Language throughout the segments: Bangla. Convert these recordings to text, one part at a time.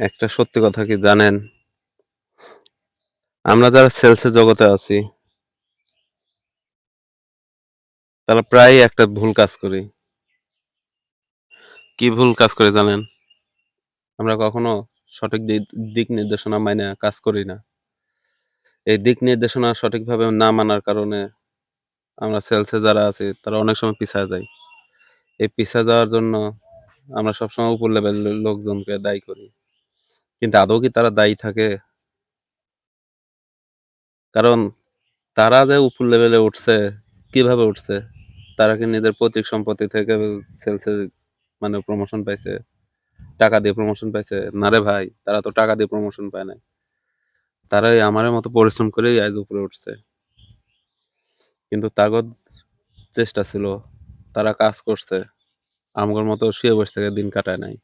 একটা সত্যি কথা কি জানেন? আমরা যারা সেলসের জগতে আছি, তারা প্রায়ই একটা ভুল কাজ করি। কি ভুল কাজ করে জানেন? আমরা কখনো সঠিক দিক নির্দেশনা মাইনা কাজ করি না। এই দিক নির্দেশনা সঠিকভাবে না মানার কারণে আমরা সেলসে যারা আছি, তারা অনেক সময় পিছায়া যাই। এই পিছায়া যাওয়ার জন্য আমরা সবসময় উপর লেভেলের লোকজনকে দায়ী করি। কিন্তু আদৌ কি তারা দায়ী থাকে? কারণ তারা যে উপর লেভেলে উঠছে, কীভাবে উঠছে? তারা কি নিজের পৈতৃক সম্পত্তি থেকে সেলসে মানে প্রমোশন পাইছে? টাকা দিয়ে প্রমোশন পাইছে? না রে ভাই, তারা তো টাকা দিয়ে প্রমোশন পায় নাই। তারা আমার মতো পরিশ্রম করেই আজ উপরে উঠছে। কিন্তু তাগদ চেষ্টা ছিল। তারা কাজ করছে। আমগোর মতো শুয়ে বসে থেকে দিন কাটায় নাই।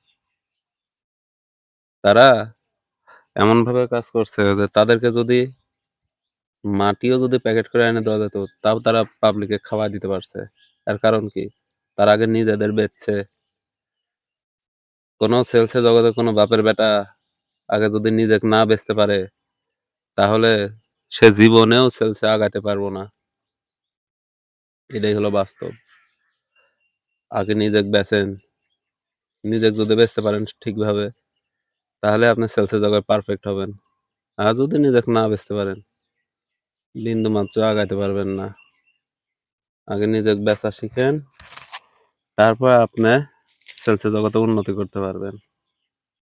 তারা এমনভাবে কাজ করছে যে তাদেরকে যদি মাটিও যদি প্যাকেট করে এনে দেওয়া যেত, তাও তারা পাবলিকে খাওয়া দিতে পারছে। এর কারণ কি? তারা আগে নিজেদের বেচছে। কোনো সেলসে জগতে কোনো বাপের বেটা আগে যদি নিজেকে না বেচতে পারে, তাহলে সে জীবনেও সেলসে আগাতে পারব না। এটাই হলো বাস্তব। আগে নিজেকে বেচেন। নিজেকে যদি বেচতে পারেন ঠিকভাবে, তাহলে আপনি সেলসে জায়গায় পারফেক্ট হবেন। আর যদি নিজেকে না বেচতে পারেন, বিন্দু মাত্র আগাইতে পারবেন না। আগে নিজেকে বেচা শিখেন। তারপর আপনি সেলসে জগতে উন্নতি করতে পারবেন।